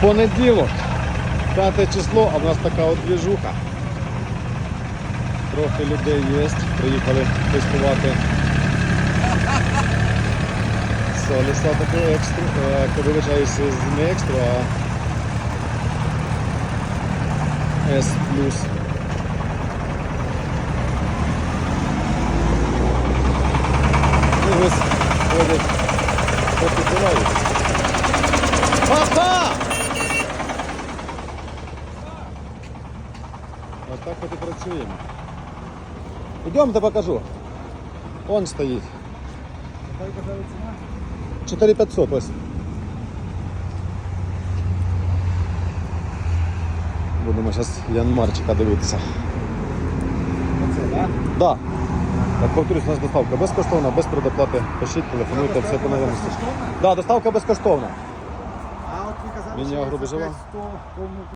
Понеділок, 5 число, а в нас така от двіжуха. Трохи людей є, приїхали тестувати. Соліса таке екстра, е, коли вважаюся з не екстра, а S. І ось ходять, попитувають. Ось так от і працюємо. Ідемте покажу. Он стоїть. 4500 ось. Будемо зараз Янмарчика дивитися. Оце, так? Да. Так, повторюсь, у нас доставка безкоштовна, без предоплати. Пишіть, телефонуйте, все по новому. Безкоштовно? Да, доставка безкоштовна. А от ви казали, Міні що агробіжова? за 100 кому